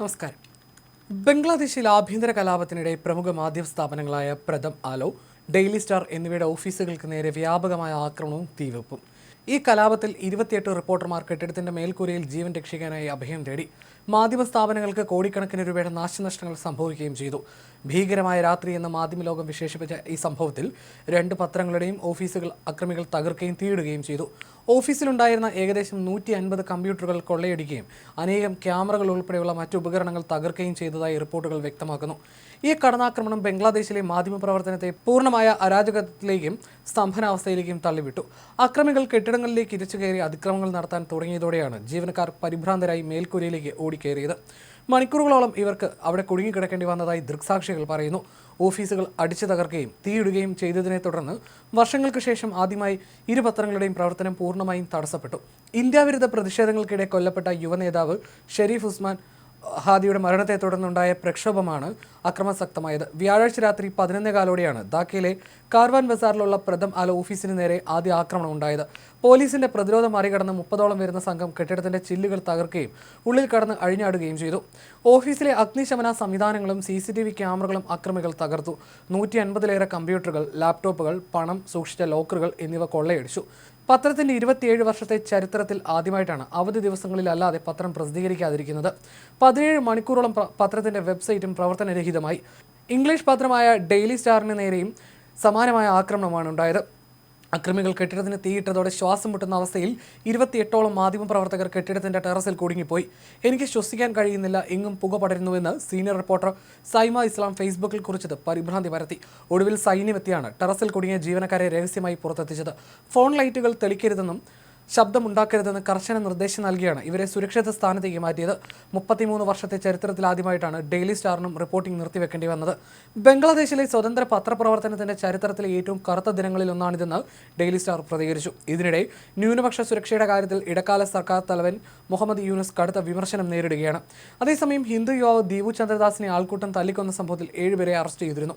നമസ്കാരം. ബംഗ്ലാദേശിൽ ആഭ്യന്തര കലാപത്തിനിടെ പ്രമുഖ മാധ്യമ സ്ഥാപനങ്ങളായ പ്രഥം ആലോ ഡെയിലി സ്റ്റാർ എന്നിവയുടെ ഓഫീസുകൾക്ക് നേരെ വ്യാപകമായ ആക്രമണവും തീവെപ്പും. ഈ കലാപത്തിൽ ഇരുപത്തിയെട്ട് റിപ്പോർട്ടർമാർ കെട്ടിടത്തിന്റെ മേൽക്കൂരയിൽ ജീവൻ രക്ഷിക്കാനായി അഭയം തേടി. മാധ്യമ സ്ഥാപനങ്ങൾക്ക് കോടിക്കണക്കിന് രൂപയുടെ നാശനഷ്ടങ്ങൾ സംഭവിക്കുകയും ചെയ്തു. ഭീകരമായ രാത്രി എന്ന മാധ്യമ ലോകം വിശേഷിപ്പിച്ച ഈ സംഭവത്തിൽ രണ്ട് പത്രങ്ങളുടെയും ഓഫീസുകൾ അക്രമികൾ തകർക്കുകയും തീയിടുകയും ചെയ്തു. ഓഫീസിലുണ്ടായിരുന്ന ഏകദേശം നൂറ്റി അൻപത് കമ്പ്യൂട്ടറുകൾ കൊള്ളയടിക്കുകയും അനേകം ക്യാമറകൾ ഉൾപ്പെടെയുള്ള മറ്റു ഉപകരണങ്ങൾ തകർക്കുകയും ചെയ്തതായി റിപ്പോർട്ടുകൾ വ്യക്തമാക്കുന്നു. ഈ കടന്നാക്രമണം ബംഗ്ലാദേശിലെ മാധ്യമപ്രവർത്തനത്തെ പൂർണമായ അരാജകത്തിലേക്കും സ്തംഭനാവസ്ഥയിലേക്കും തള്ളിവിട്ടു. അക്രമികൾ കെട്ടിടങ്ങളിലേക്ക് ഇരിച്ചു കയറി അതിക്രമങ്ങൾ നടത്താൻ തുടങ്ങിയതോടെയാണ് ജീവനക്കാർ പരിഭ്രാന്തരായി മേൽക്കൂരയിലേക്ക് ഓടിക്കയറിയത് മണിക്കൂറുകളോളം ഇവർക്ക് അവിടെ കുടുങ്ങിക്കിടക്കേണ്ടി വന്നതായി ദൃക്സാക്ഷികൾ പറയുന്നു. ഓഫീസുകൾ അടിച്ചു തകർക്കുകയും തീയിടുകയും ചെയ്തതിനെ തുടർന്ന് വർഷങ്ങൾക്ക് ശേഷം ആദ്യമായി ഇരു പത്രങ്ങളുടെയും പ്രവർത്തനം പൂർണമായും തടസ്സപ്പെട്ടു. ഇന്ത്യാവിരുദ്ധ പ്രതിഷേധങ്ങൾക്കിടെ കൊല്ലപ്പെട്ട യുവനേതാവ് ഷെരീഫ് ഉസ്മാൻ ഹാദിയുടെ മരണത്തെ തുടർന്നുണ്ടായ പ്രക്ഷോഭമാണ് അക്രമാസക്തമായത്. വ്യാഴാഴ്ച രാത്രി പതിനൊന്നേ കാലോടെയാണ് ധാക്കയിലെ കാർവാൻ ബസാറിലുള്ള പ്രഥം ആല ഓഫീസിന് നേരെ ആദ്യ ആക്രമണം ഉണ്ടായത്. പോലീസിന്റെ പ്രതിരോധം മറികടന്ന് മുപ്പതോളം വരുന്ന സംഘം കെട്ടിടത്തിന്റെ ചില്ലുകൾ തകർക്കുകയും ഉള്ളിൽ കടന്ന് അഴിഞ്ഞാടുകയും ചെയ്തു. ഓഫീസിലെ അഗ്നിശമന സംവിധാനങ്ങളും സി സി ടി വി ക്യാമറകളും അക്രമികൾ തകർത്തു. നൂറ്റി അൻപതിലേറെ കമ്പ്യൂട്ടറുകൾ ലാപ്ടോപ്പുകൾ പണം സൂക്ഷിച്ച ലോക്കറുകൾ എന്നിവ കൊള്ളയടിച്ചു. പത്രത്തിന്റെ ഇരുപത്തിയേഴ് വർഷത്തെ ചരിത്രത്തിൽ ആദ്യമായിട്ടാണ് അവധി ദിവസങ്ങളിലല്ലാതെ പത്രം പ്രസിദ്ധീകരിക്കാതിരിക്കുന്നത്. പതിനേഴ് മണിക്കൂറോളം പത്രത്തിന്റെ വെബ്സൈറ്റും പ്രവർത്തനരഹിതമായി. ഇംഗ്ലീഷ് പത്രമായ ഡെയിലി സ്റ്റാറിന് നേരെയും സമാനമായ ആക്രമണമാണ് ഉണ്ടായത്. അക്രമികൾ കെട്ടിടത്തിന് തീയിട്ടതോടെ ശ്വാസം മുട്ടുന്ന അവസ്ഥയിൽ ഇരുപത്തിയെട്ടോളം മാധ്യമപ്രവർത്തകർ കെട്ടിടത്തിന്റെ ടെറസിൽ കുടുങ്ങിപ്പോയി. എനിക്ക് ശ്വസിക്കാൻ കഴിയുന്നില്ല എങ്ങും പുക പടരുന്നുവെന്ന് സീനിയർ റിപ്പോർട്ടർ സൈമ ഇസ്ലാം ഫേസ്ബുക്കിൽ കുറിച്ചത് പരിഭ്രാന്തി പരത്തി. ഒടുവിൽ സൈന്യമെത്തിയാണ് ടെറസിൽ കുടുങ്ങിയ ജീവനക്കാരെ രഹസ്യമായി പുറത്തെത്തിച്ചത്. ഫോൺ ലൈറ്റുകൾ തെളിക്കരുതെന്നും ശബ്ദമുണ്ടാക്കരുതെന്ന് കർശന നിർദ്ദേശം നൽകിയാണ്. ഇവരെ സുരക്ഷിത സ്ഥാനത്തേക്ക് മാറ്റിയത് മുപ്പത്തിമൂന്ന് വർഷത്തെ ചരിത്രത്തിലാദ്യമായിട്ടാണ് ഡെയിലി സ്റ്റാറിനും റിപ്പോർട്ടിംഗ് നിർത്തിവെക്കേണ്ടി വന്നത്. ബംഗ്ലാദേശിലെ സ്വതന്ത്ര പത്രപ്രവർത്തനത്തിന്റെ ചരിത്രത്തിലെ ഏറ്റവും കറുത്ത ദിനങ്ങളിൽ ഒന്നാണിതെന്ന് ഡെയിലി സ്റ്റാർ പ്രതികരിച്ചു. ഇതിനിടെ ന്യൂനപക്ഷ സുരക്ഷയുടെ കാര്യത്തിൽ ഇടക്കാല സർക്കാർ തലവൻ മുഹമ്മദ് യൂനുസ് കടുത്ത വിമർശനം നേരിടുകയാണ്. അതേസമയം ഹിന്ദു യുവാവ് ദീപു ചന്ദ്രദാസിനെ ആൾക്കൂട്ടം തല്ലിക്കൊന്ന സംഭവത്തിൽ ഏഴുപേരെ അറസ്റ്റ് ചെയ്തിരുന്നു.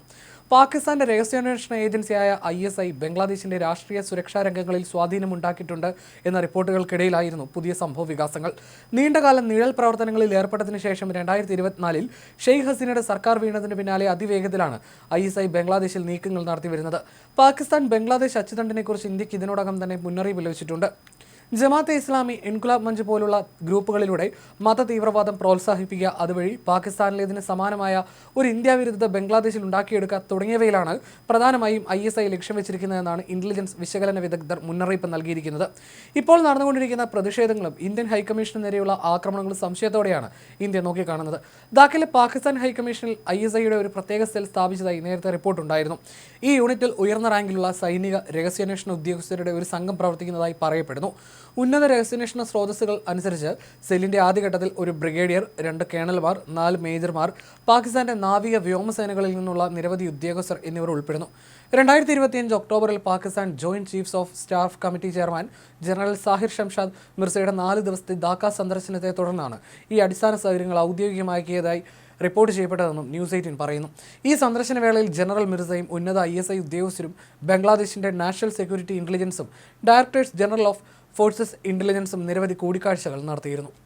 പാകിസ്ഥാന്റെ രഹസ്യാന്വേഷണ ഏജൻസിയായ ഐ എസ് ഐ ബംഗ്ലാദേശിന്റെ രാഷ്ട്രീയ സുരക്ഷാ രംഗങ്ങളിൽ സ്വാധീനമുണ്ടാക്കിയിട്ടുണ്ട് എന്ന റിപ്പോർട്ടുകൾക്കിടയിലായിരുന്നു പുതിയ സംഭവ വികാസങ്ങൾ. നീണ്ടകാലം നിഴൽ പ്രവർത്തനങ്ങളിൽ ഏർപ്പെട്ടതിന് ശേഷം രണ്ടായിരത്തി ഇരുപത്തിനാലിൽ ഷെയ്ഖ് ഹസീനയുടെ സർക്കാർ വീണതിന് പിന്നാലെ അതിവേഗത്തിലാണ് ഐ എസ് ഐ ബംഗ്ലാദേശിൽ നീക്കങ്ങൾ നടത്തി വരുന്നത് പാകിസ്ഥാൻ ബംഗ്ലാദേശ് അച്ചുതണ്ടിനെക്കുറിച്ച് ഇന്ത്യയ്ക്ക് ഇതിനോടകം തന്നെ മുന്നറിയിപ്പ് ലഭിച്ചിട്ടുണ്ട്. ജമാഅത്തെ ഇസ്ലാമി ഇൻകുലാബ് മഞ്ച് പോലുള്ള ഗ്രൂപ്പുകളിലൂടെ മത തീവ്രവാദം പ്രോത്സാഹിപ്പിക്കുക അതുവഴി പാകിസ്ഥാനിലേതിന് സമാനമായ ഒരു ഇന്ത്യ വിരുദ്ധ ബംഗ്ലാദേശിൽ ഉണ്ടാക്കിയെടുക്കുക തുടങ്ങിയവയിലാണ് പ്രധാനമായും ഐ എസ് ഐ ലക്ഷ്യം വെച്ചിരിക്കുന്നതെന്നാണ് ഇന്റലിജൻസ് വിശകലന വിദഗ്ധർ മുന്നറിയിപ്പ് നൽകിയിരിക്കുന്നത്. ഇപ്പോൾ നടന്നുകൊണ്ടിരിക്കുന്ന പ്രതിഷേധങ്ങളും ഇന്ത്യൻ ഹൈക്കമ്മീഷന് നേരെയുള്ള ആക്രമണങ്ങളും സംശയത്തോടെയാണ് ഇന്ത്യ നോക്കിക്കാണുന്നത്. ധാക്കയിലെ പാകിസ്ഥാൻ ഹൈക്കമ്മീഷനിൽ ഐ എസ് ഐയുടെ ഒരു പ്രത്യേക സെൽ സ്ഥാപിച്ചതായി നേരത്തെ റിപ്പോർട്ടുണ്ടായിരുന്നു. ഈ യൂണിറ്റിൽ ഉയർന്ന റാങ്കിലുള്ള സൈനിക രഹസ്യാന്വേഷണ ഉദ്യോഗസ്ഥരുടെ ഒരു സംഘം പ്രവർത്തിക്കുന്നതായി പറയപ്പെടുന്നു. ഉന്നത രഹസ്യാന്വേഷണ സ്രോതസ്സുകൾ അനുസരിച്ച് സെല്ലിന്റെ ആദ്യഘട്ടത്തിൽ ഒരു ബ്രിഗേഡിയർ രണ്ട് കേണൽമാർ നാല് മേജർമാർ പാകിസ്ഥാന്റെ നാവിക വ്യോമസേനകളിൽ നിന്നുള്ള നിരവധി ഉദ്യോഗസ്ഥർ എന്നിവർ ഉൾപ്പെടുന്നു. രണ്ടായിരത്തി ഇരുപത്തിയഞ്ച് ഒക്ടോബറിൽ Pakistan joint chiefs of staff committee chairman general Sahir Shamshad മിർസയുടെ നാല് ദിവസത്തെ ധാക്ക സന്ദർശനത്തെ തുടർന്നാണ് ഈ അടിസ്ഥാന സൗകര്യങ്ങൾ ഔദ്യോഗികമാക്കിയതായി റിപ്പോർട്ട് ചെയ്യപ്പെട്ടതെന്നും ന്യൂസ് എയ്റ്റീൻ പറയുന്നു. ഈ സന്ദർശനവേളയിൽ ജനറൽ മിർസയും ഉന്നത ഐ എസ് ഐ ഉദ്യോഗസ്ഥരും ബംഗ്ലാദേശിന്റെ നാഷണൽ സെക്യൂരിറ്റി ഇന്റലിജൻസും ഡയറക്ടേഴ്സ് ജനറൽ ഓഫ് ഫോഴ്സസ് ഇന്റലിജൻസും നിരവധി കൂടിക്കാഴ്ചകൾ നടത്തിയിരുന്നു.